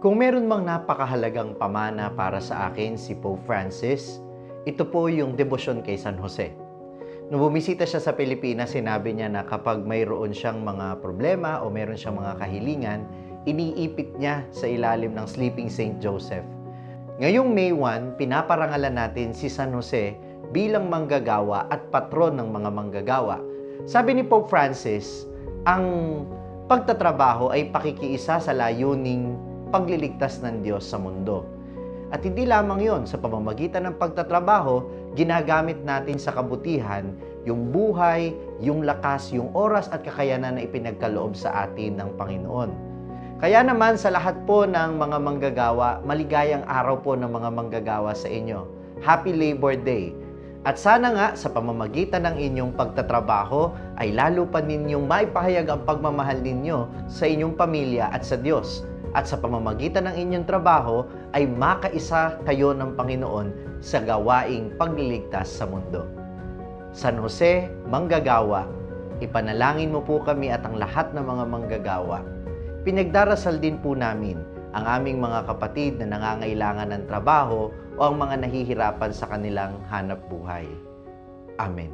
Kung meron mang napakahalagang pamana para sa akin si Pope Francis, ito po yung debosyon kay San Jose. Nung bumisita siya sa Pilipinas, sinabi niya na kapag mayroon siyang mga problema o meron siyang mga kahilingan, iniipit niya sa ilalim ng Sleeping Saint Joseph. Ngayong May 1, pinaparangalan natin si San Jose bilang manggagawa at patron ng mga manggagawa. Sabi ni Pope Francis, ang pagtatrabaho ay pakikiisa sa layuning pagliligtas ng Diyos sa mundo. At hindi lamang yon sa pamamagitan ng pagtatrabaho, ginagamit natin sa kabutihan yung buhay, yung lakas, yung oras at kakayanan na ipinagkaloob sa atin ng Panginoon. Kaya naman sa lahat po ng mga manggagawa, maligayang araw po ng mga manggagawa sa inyo. Happy Labor Day! At sana nga sa pamamagitan ng inyong pagtatrabaho ay lalo pa ninyong maipahayag ang pagmamahal ninyo sa inyong pamilya at sa Diyos. At sa pamamagitan ng inyong trabaho ay makaisa kayo ng Panginoon sa gawaing pagliligtas sa mundo. San Jose, manggagawa, ipanalangin mo po kami at ang lahat ng mga manggagawa. Pinagdarasal din po namin ang aming mga kapatid na nangangailangan ng trabaho o ang mga nahihirapan sa kanilang hanap buhay. Amen.